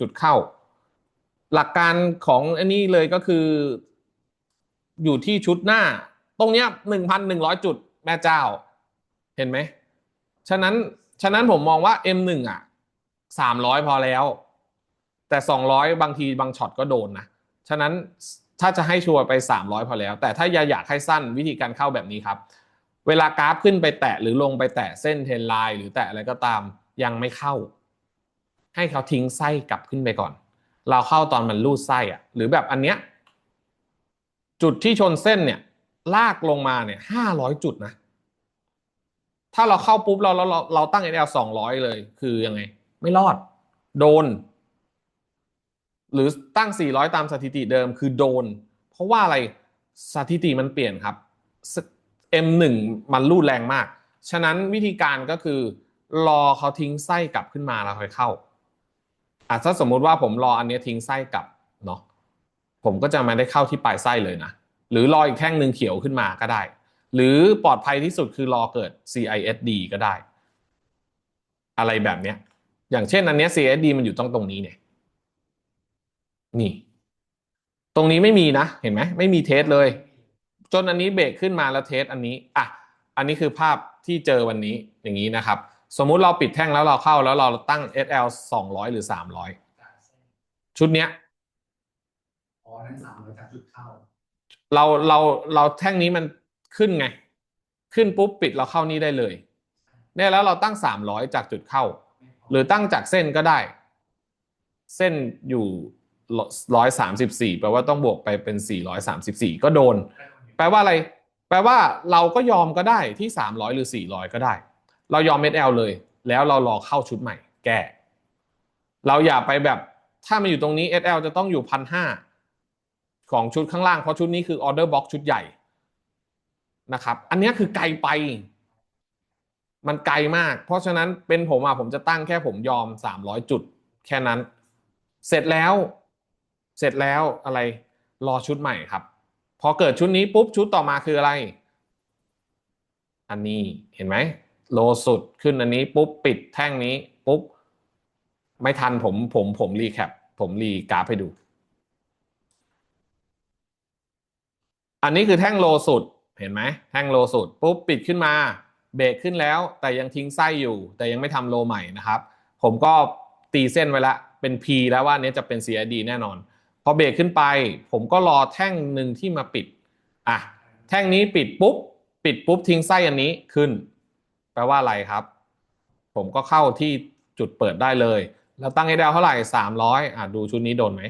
จุดเข้า หลักการของอันนี้เลยก็คือ อยู่ที่ชุดหน้า ตรงเนี้ยหนึ่งพันหนึ่งร้อยจุดแม่เจ้า เห็นไหม ฉะนั้นฉะนั้นผมมองว่า M1 อะสามร้อยพอแล้ว แต่สองร้อยบางทีบางช็อตก็โดนนะ ฉะนั้นถ้าจะให้ชัวร์ไปสามร้อยพอแล้ว แต่ถ้าอยากอยากให้สั้นวิธีการเข้าแบบนี้ครับ เวลากราฟขึ้นไปแตะหรือลงไปแตะเส้นเทรนไลน์หรือแตะอะไรก็ตามยังไม่เข้า ให้เขาทิ้งไส้กลับขึ้นไปก่อน เราเข้าตอนมันรูดไส้อะหรือแบบอันเนี้ยจุดที่ชนเส้นเนี่ย ลากลงมาเนี่ยห้าร้อยจุดนะ ถ้าเราเข้าปุ๊บเราเราเราเราตั้ง NL สองร้อยเลย คือยังไง ไม่รอด โดน หรือตั้ง400ตามสถิติเดิมคือโดน เพราะว่าอะไรสถิติมันเปลี่ยนครับ M1 มันรูดแรงมาก ฉะนั้นวิธีการก็คือ รอเขาทิ้งไส้กลับขึ้นมาแล้วค่อยเข้า อะถ้าสมมุติว่าผมรออันนี้ทิ้งไส้กลับเนาะผมก็จะไม่ได้เข้าที่ปลายไส้เลยนะ หรือรออีกแท่งหนึ่งเขียวขึ้นมาก็ได้ หรือปลอดภัยที่สุดคือรอเกิด CISD ก็ได้ อะไรแบบเนี้ย อย่างเช่นอันเนี้ย CISD มันอยู่ตรงตรงนี้เนี่ยนี่ ตรงนี้ไม่มีนะเห็นไหมไม่มีเทสเลย จนอันนี้เบรกขึ้นมาแล้วเทสอันนี้อะอันนี้คือภาพที่เจอวันนี้อย่างนี้นะครับ สมมุติเราปิดแท่งแล้วเราเข้าแล้วเราตั้ง SL 200หรือ300ชุดเนี้ยอ๋อนั่นสามร้อยจากจุดเข้า เราเราเราแท่งนี้มันขึ้นไง ขึ้นปุ๊บปิดเราเข้านี่ได้เลยเนี่ยแล้วเราตั้ง300จากจุดเข้า หรือตั้งจากเส้นก็ได้ เส้นอยู่ร้อยสามสิบสี่แปลว่าต้องบวกไปเป็นสี่ร้อยสามสิบสี่ก็โดน แปลว่าอะไร แปลว่าเราก็ยอมก็ได้ที่สามร้อยหรือสี่ร้อยก็ได้ เรายอม SL เลย แล้วเรารอเข้าชุดใหม่ แก้เราอย่าไปแบบถ้ามันอยู่ตรงนี้ SL จะต้องอยู่พันห้าของชุดข้างล่าง เพราะชุดนี้คือออเดอร์บ็อกชุดใหญ่นะครับ อันนี้คือไกลไป มันไกลมาก เพราะฉะนั้นเป็นผมอะผมจะตั้งแค่ผมยอมสามร้อยจุด แค่นั้น เสร็จแล้ว เสร็จแล้วอะไรรอชุดใหม่ครับ พอเกิดชุดนี้ปุ๊บชุดต่อมาคืออะไร อันนี้เห็นไหม โลสุดขึ้นอันนี้ปุ๊บปิดแท่งนี้ปุ๊บไม่ทันผมผมผมรีแคปผมรีกราฟให้ดู อันนี้คือแท่งโลสุดเห็นไหมแท่งโลสุดปุ๊บปิดขึ้นมาเบรกขึ้นแล้ว แต่ยังทิ้งไส้อยู่ แต่ยังไม่ทำโลใหม่นะครับ ผมก็ตีเส้นไว้ละเป็น P แล้วว่านนี้จะเป็น CID แน่นอน พอเบรกขึ้นไป ผมก็รอแท่งหนึ่งที่มาปิดอะแท่งนี้ปิดปุ๊บ ปิดปุ๊บทิ้งไส้อันนี้ขึ้น แปลว่าอะไรครับ ผมก็เข้าที่จุดเปิดได้เลย แล้วตั้งให้ดาวเท่าไหร่สามร้อยอะดูชุดนี้โดนไหม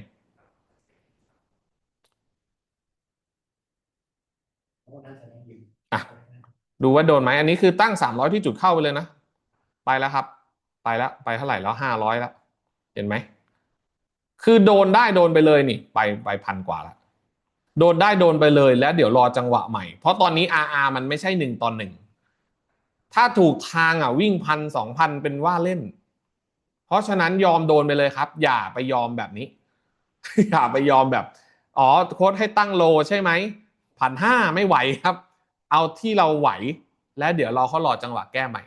โอ้น่าจะได้อยู่อะดูว่าโดนไหมอันนี้คือตั้งสามร้อยที่จุดเข้าไปเลยนะ ไปแล้วครับ ไปแล้วไปเท่าไหร่แล้วห้าร้อยแล้ว เห็นไหม คือโดนได้โดนไปเลยนี่ ไปไปพันกว่าแล้วโดนได้โดนไปเลยแล้วเดี๋ยวรอจังหวะใหม่ เพราะตอนนี้ RR มันไม่ใช่หนึ่งตอนหนึ่ง ถ้าถูกทางอะวิ่งพันสองพันเป็นว่าเล่น เพราะฉะนั้นยอมโดนไปเลยครับ อย่าไปยอมแบบนี้ อย่าไปยอมแบบ อ๋อโค้ดให้ตั้งโลใช่ไหมพันห้าไม่ไหวครับ เอาที่เราไหว และเดี๋ยวเราเขารอจังหวะแก้ใหม่